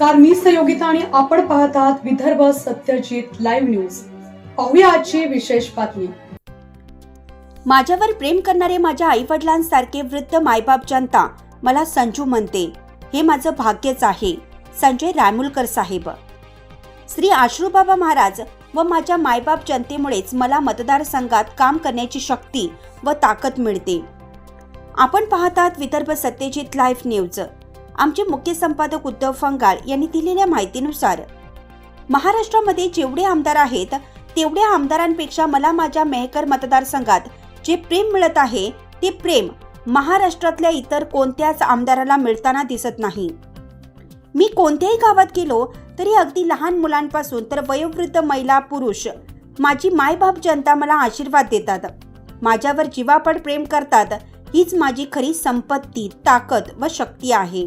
नमस्कार मी सहयोगिता आणि आपण पाहत आहात विदर्भ सत्यजित लाईव्ह न्यूज पाहूया आजची विशेष बातमी. माझ्यावर प्रेम करणारे माझ्या आई वडिलांसारखे वृद्ध मायबाप जनता मला संजू म्हणते. हे माझं भाग्यच आहे. संजय रायमुलकर साहेब. श्री आश्रूबाबा महाराज व माझ्या मायबाप जनतेमुळेच मला मतदारसंघात काम करण्याची शक्ती व ताकद मिळते. आपण पाहतात विदर्भ सत्यजित लाईव्ह न्यूज आमचे मुख्य संपादक उद्धव फंगाळ यांनी दिलेल्या माहितीनुसार महाराष्ट्रामध्ये जेवढे आमदार आहेत तेवढ्या आमदारांपेक्षा मला माझ्या मेहकर मतदारसंघात जे प्रेम मिळत आहे ते प्रेम महाराष्ट्रातल्या इतर कोणत्याच आमदाराला मिळताना दिसत नाही. मी कोणत्याही गावात गेलो तरी अगदी लहान मुलांपासून तर वयोवृद्ध महिला पुरुष माझी मायबाप जनता मला आशीर्वाद देतात. माझ्यावर जीवापड प्रेम करतात हीच माझी खरी संपत्ती ताकद व शक्ती आहे.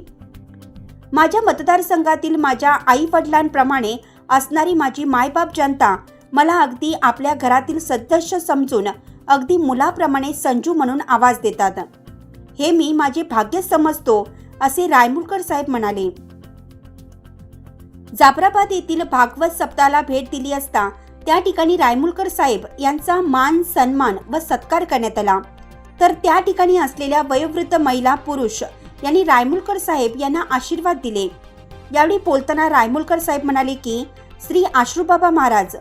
माझ्या मतदारसंघातील माझ्या आई वडिलांप्रमाणे असणारी माझी मायबाप जनता मला अगदी आपल्या घरातील सदस्य समजून अगदी मुलाप्रमाणे संजू म्हणून आवाज देतात. हे मी माझे भाग्य समजतो असे रायमुलकर साहेब म्हणाले. जाफराबाद येथील भागवत सप्ताहाला भेट दिली असता त्या ठिकाणी रायमुलकर साहेब यांचा मान सन्मान व सत्कार करण्यात आला. तर त्या ठिकाणी असलेल्या वयोवृद्ध महिला पुरुष यांनी रायमुलकर साहेब यांना आशीर्वाद दिले. यावेळी बोलताना रायमुलकर साहेब म्हणाले की श्री आश्रूबाबा महाराज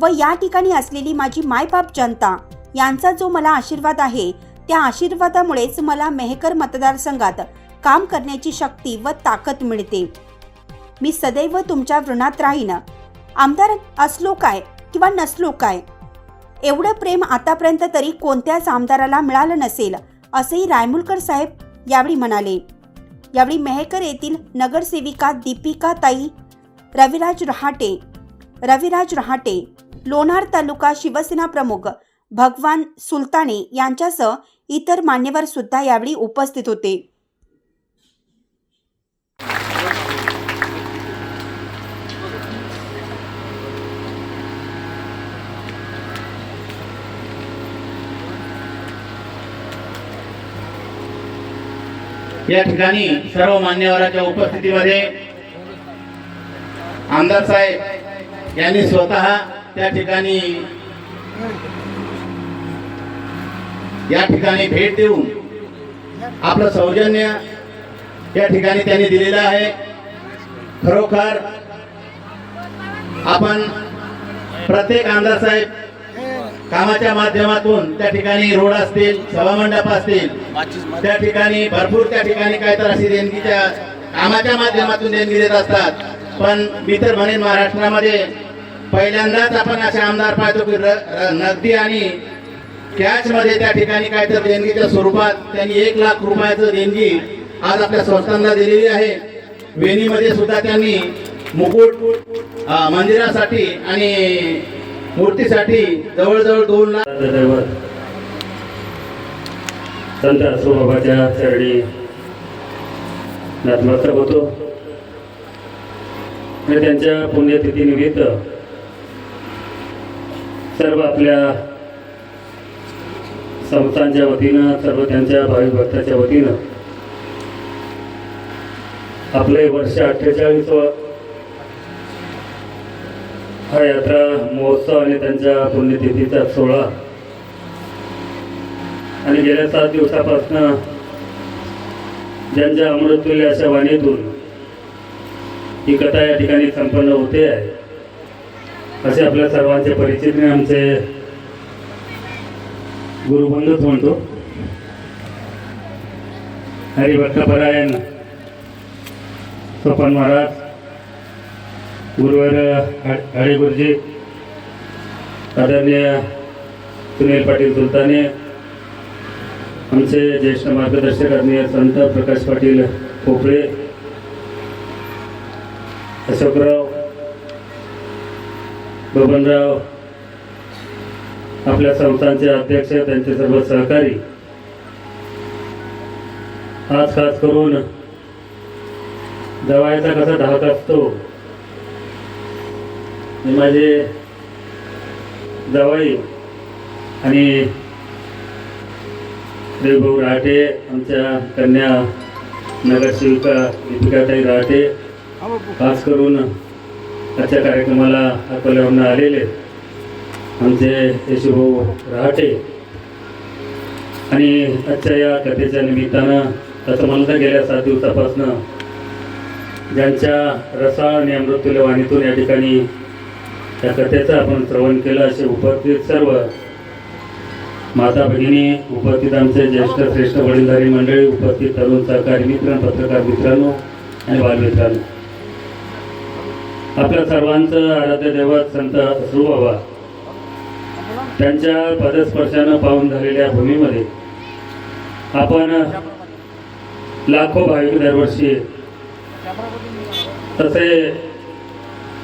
व या ठिकाणी असलेली माझी मायबाप जनता यांचा जो मला आशीर्वाद आहे त्या आशीर्वादामुळेच मला मेहकर मतदारसंघात काम करण्याची शक्ती व ताकद मिळते. मी सदैव तुमच्या ऋणात राहीन. आमदार असलो काय किंवा नसलो काय एवढं प्रेम आतापर्यंत तरी कोणत्याच आमदाराला मिळालं नसेल असेही रायमुलकर साहेब यावेळी म्हणाले यावेळी मेहकर येथील नगरसेविका दीपिका ताई रविराज रहाटे रविराज रहाटे लोणार तालुका शिवसेना प्रमुख भगवान सुलताने यांच्यासह इतर मान्यवर सुद्धा यावेळी उपस्थित होते. या ठिकाणी सर्व मान्यवरांच्या उपस्थितीमध्ये आमदार साहेब यांनी स्वतः त्या ठिकाणी या ठिकाणी भेट देऊन आपलं सौजन्य या ठिकाणी त्यांनी दिलेलं आहे. खरोखर आपण प्रत्येक आमदार साहेब कामाच्या माध्यमातून त्या ठिकाणी रोड असतील सभामंडप असतील त्या ठिकाणी भरपूर त्या ठिकाणी काय तर अशी देणगीच्या कामाच्या माध्यमातून देणगी देत असतात. पण मी तर म्हणेन महाराष्ट्रामध्ये पहिल्यांदाच आपण असे आमदार पाहतो की नगदी आणि कॅशमध्ये त्या ठिकाणी काय तर देणगीच्या स्वरूपात त्यांनी एक लाख रुपयाचं देणगी आज आपल्या संस्थांना दिलेली आहे. वेणीमध्ये सुद्धा त्यांनी मुकुट मंदिरासाठी आणि मूर्तीसाठी जवळजवळ दोन लाख संत आसोबाबाच्या चरणी नतमस्तक होतो. आणि त्यांच्या पुण्यतिथीनिमित्त सर्व आपल्या संस्थांच्या वतीनं सर्व त्यांच्या भाविक भक्ताच्या वतीनं आपले वर्ष अठ्ठेचाळीस हा यात्रा महोत्सव आणि त्यांच्या पुण्यतिथीचा सोहळा. आणि गेल्या सात दिवसापासून ज्यांच्या अमृतुल्य अशा वाणीतून ही कथा या ठिकाणी संपन्न होते आहे असे आपल्या सर्वांचे परिचित आमचे गुरुबंधूच म्हणतो. हरिभक्तपरायण स्वपन महाराज गुरुवार हळे गुरुजी. आदरणीय सुनील पाटील सुलताने आमचे ज्येष्ठ मार्गदर्शक आदरणीय संत प्रकाश पाटील पोपळे अशोकराव बबनराव आपल्या संस्थांचे अध्यक्ष त्यांचे सर्व सहकारी. आज खास करून जवायचा कसा धाक असतो हे माझे जवाई आणि देवभाऊ रहाटे आमच्या कन्या नगरसेविका दीपिकाताई रहाटे खास करून आजच्या कार्यक्रमाला अकोल्यावरून आलेले आमचे यशभाऊ रहाटे आणि आजच्या या कथेच्या निमित्तानं असं मला गेल्या सात दिवसापासनं ज्यांच्या रसाळ आणि अमृतुल्य वाणीतून या ठिकाणी त्या कथेचं आपण श्रवण केलं असे उपस्थित सर्व माता भगिनी उपस्थित आमचे ज्येष्ठ श्रेष्ठ वडीलधारी मंडळी उपस्थित तरुण सहकारी मित्र पत्रकार मित्रांनो आणि बालमित्रांनो. आपल्या सर्वांचं आराध्य दैवत संत बाबा त्यांच्या पदस्पर्शानं पाहून झालेल्या भूमीमध्ये आपण लाखो भाविक दरवर्षी तसे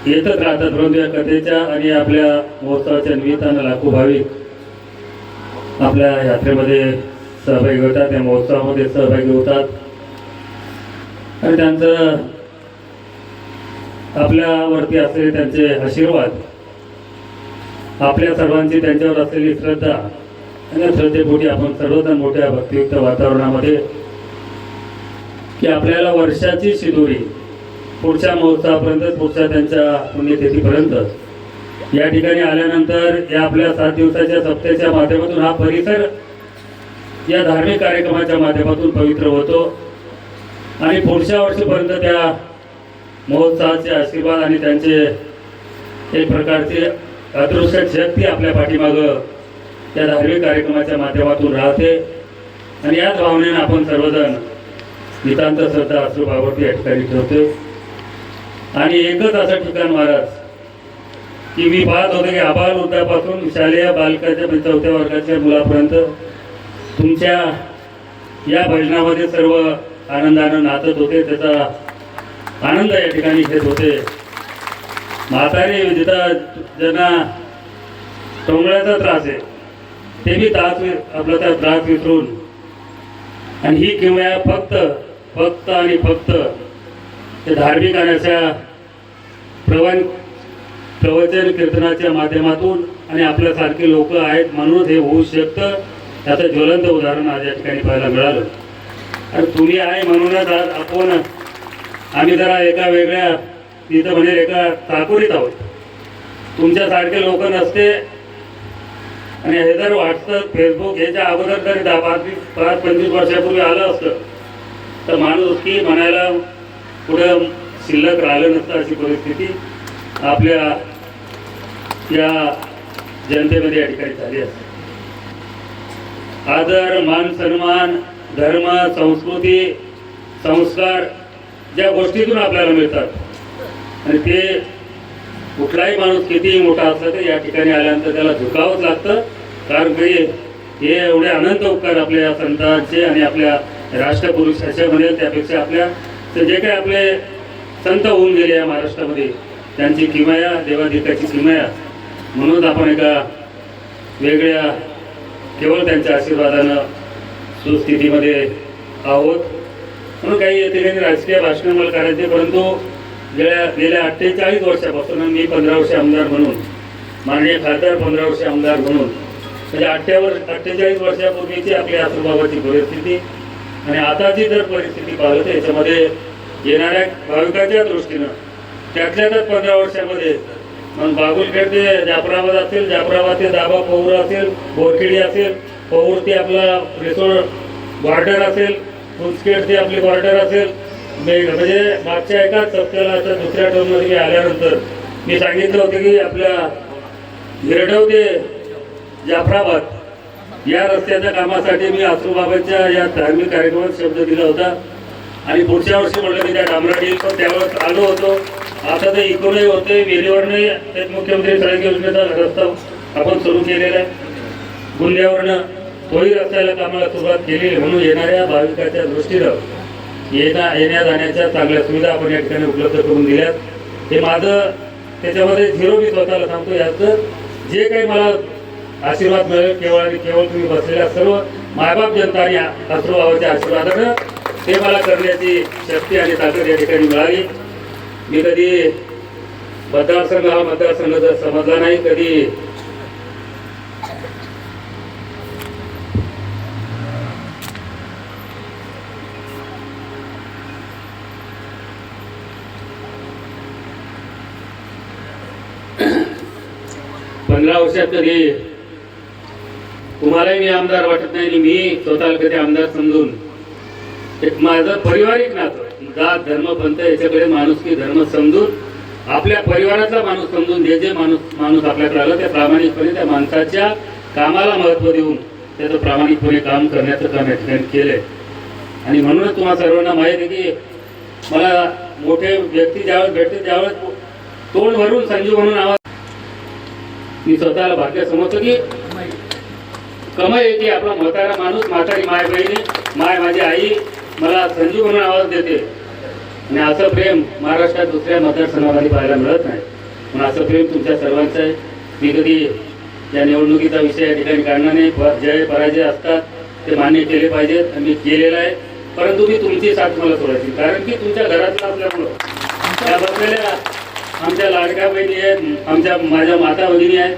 येतच राहतात परंतु या कथेच्या आणि आपल्या महोत्सवाच्या निमित्तानं लाखो भाविक आपल्या यात्रेमध्ये सहभागी होतात या महोत्सवामध्ये सहभागी होतात. आणि त्यांचं आपल्यावरती असलेले त्यांचे आशीर्वाद आपल्या सर्वांची त्यांच्यावर असलेली श्रद्धा आणि श्रद्धेपोटी आपण सर्वजण मोठ्या भक्तियुक्त वातावरणामध्ये की आपल्याला वर्षाची शिदोरी पुढच्या महोत्सवापर्यंत पुढच्या त्यांच्या पुण्यतिथीपर्यंत. या ठिकाणी आल्यानंतर या आपल्या सात दिवसाच्या सप्त्याच्या माध्यमातून हा परिसर या धार्मिक कार्यक्रमाच्या माध्यमातून पवित्र होतो. आणि पुढच्या वर्षीपर्यंत त्या महोत्सवाचे आशीर्वाद आणि त्यांचे एक प्रकारचे अदृश्य शक्ती आपल्या पाठीमागं त्या धार्मिक कार्यक्रमाच्या माध्यमातून राहते. आणि याच भावनेनं आपण सर्वजण नितांत श्रद्धा अश्रू बाबत या ठिकाणी ठेवतो आणि एकच असं ठिकाण महाराज की मी पाहत होतो की आबाल वृद्धापासून शालेय बालकाच्या म्हणजे चौथ्या वर्गाच्या मुलापर्यंत तुमच्या या भजनामध्ये सर्व आनंदानं नाचत होते त्याचा आनंद या ठिकाणी घेत होते. म्हातारे जिथं ज्यांना टोंगळ्याचा त्रास आहे ते बी त्रास आपला त्या त्रास विसरून. आणि ही किमया फक्त फक्त आणि फक्त ते धार्मिक गाण्याच्या प्रवन प्रवचन कीर्तनाच्या माध्यमातून आणि आपल्यासारखे लोक आहेत म्हणून हे होऊ शकतं. त्याचं ज्वलंत उदाहरण आज या ठिकाणी पाहायला मिळालं. आणि तुम्ही आहे म्हणूनच आज आपण आम्ही जरा एका वेगळ्या तिथं म्हणजे एका चाकोरीत आहोत. तुमच्यासारखे लोक नसते. आणि हे जर व्हॉट्सअप फेसबुक ह्याच्या अगोदर जरी दहा पाच पाच पंचवीस वर्षापूर्वी आलं असतं तर माणूस की म्हणायला पुढं शिल्लक राहिलं नसतं अशी परिस्थिती आपल्या या जनतेमध्ये या ठिकाणी झाली असते. आदर मान सन्मान धर्म संस्कृती संस्कार ज्या गोष्टीतून आपल्याला मिळतात. आणि ते कुठलाही माणूस कितीही मोठा असला तर या ठिकाणी आल्यानंतर त्याला झुकावंच लागतं. कारण की हे एवढे अनंत उपकार आपल्या संतांचे आणि आपल्या राष्ट्रपुरुषाचे म्हणेल त्यापेक्षा आपल्या तर जे काही आपले संत होऊन गेले या महाराष्ट्रामध्ये त्यांची किमया देवाधिकाची किमया. म्हणून आपण एका वेगळ्या केवळ त्यांच्या आशीर्वादानं सुस्थितीमध्ये आहोत. म्हणून काही या ठिकाणी राजकीय भाषणं मला करायचे परंतु गेल्या गेल्या अठ्ठेचाळीस वर्षापासून मी पंधरा वर्ष आमदार म्हणून माननीय खासदार पंधरा वर्ष आमदार म्हणून म्हणजे अठ्ठ्यावर अठ्ठेचाळीस वर्षापूर्वीची आपली आसुबाबाची परिस्थिती आणि आताची जर परिस्थिती पाहिलं तर याच्यामध्ये येणाऱ्या भाविकाच्या दृष्टीनं त्यातल्या त्यात पंधरा वर्षामध्ये मग बागुलखेड ते जाफराबाद असेल जाफराबाद ते दाबा पौर असेल बोरखेडी असेल पौर ते आपला रिसोड बॉर्डर असेल कुचखेड ते आपली बॉर्डर असेल म्हणजे मागच्या एकाच सप्त्याला आता दुसऱ्या टर्ममध्ये मी आल्यानंतर मी सांगितलं होतं की आपल्या गिरडव ते जाफराबाद या रस्त्याच्या कामासाठी मी आसूबाबाच्या या धार्मिक कार्यक्रमात शब्द दिला होता. आणि पुढच्या वर्षी म्हटलं की त्या डांबरात येईल पण त्यावेळेस आलो होतो. आता ते इकडूनही होते वेलीवरनंही एक मुख्यमंत्री सडक योजनेचा रस्ता आपण सुरू केलेला आहे. गुंड्यावरनं तोही रस्त्याला कामाला सुरुवात केली म्हणून येणाऱ्या भाविकाच्या दृष्टीनं येण्या येण्या जाण्याच्या चांगल्या सुविधा आपण या ठिकाणी उपलब्ध करून दिल्यात. हे माझं त्याच्यामध्ये झिरो मी स्वतःला सांगतो याचं जे काही मला आशीर्वाद मिळेल केवळ आणि केवळ तुम्ही बसलेल्या सर्व मायबाप जनताने अश्रूबाबाच्या आशीर्वादानं ते मला करण्याची शक्ती आणि ताकद या ठिकाणी मिळाली. मी कधी मतदारसंघ हा मतदारसंघ जर समजला नाही कधी पंधरा वर्षात कधी तुम्हालाही मी आमदार वाटत नाही आणि मी स्वतःला कधी आमदार समजून एक माझं पारिवारिक नातं जात धर्म पंथ याच्याकडे माणूस की धर्म समजून आपल्या परिवारातला माणूस समजून जे जे माणूस माणूस आपल्याकडे आलं त्या प्रामाणिकपणे त्या माणसाच्या कामाला महत्त्व देऊन त्याचं प्रामाणिकपणे काम करण्याचं काम या ठिकाणी केलंय. आणि म्हणूनच तुम्हाला सर्वांना माहीत आहे की मला मोठे व्यक्ती ज्यावेळेस भेटते त्यावेळेस तोंड भरून संजीव म्हणून आवाज मी स्वतःला भाग्य समजतो की कमाई आहे की आपला म्हातारा माणूस म्हातारी माय बहिणी माय माझी आई मला संजू म्हणून आवाज देते. आणि असं प्रेम महाराष्ट्रात दुसऱ्या मतदारसंघामध्ये पाहायला मिळत नाही. पण असं प्रेम तुमच्या सर्वांचं आहे. मी कधी या निवडणुकीचा विषय या ठिकाणी काढणार नाही. जय पराजय असतात ते मान्य केले पाहिजेत. आणि मी केलेलं आहे. परंतु मी तुमची साथ मला सोडायची. कारण की तुमच्या घरातलं असल्यामुळं त्या बसलेल्या आमच्या लाडक्या बहिणी आहेत. आमच्या माझ्या माता भगिनी आहेत.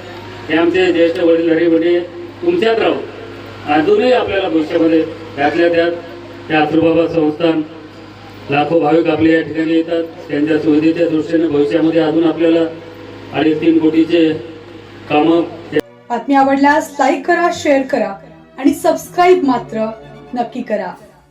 हे आमचे ज्येष्ठ वडील वडीलधारी बहिणी तुमच्यात राहू. अजूनही आपल्याला भविष्यामध्ये त्यातल्या त्यात. त्या आतुरबाबा संस्थान लाखो भाविक आपले या ठिकाणी येतात. त्यांच्या सुविधेच्या दृष्टीने भविष्यामध्ये अजून आपल्याला अडीच तीन कोटीचे कामं बातमी आवडल्यास लाईक करा शेअर करा आणि सबस्क्राईब मात्र नक्की करा.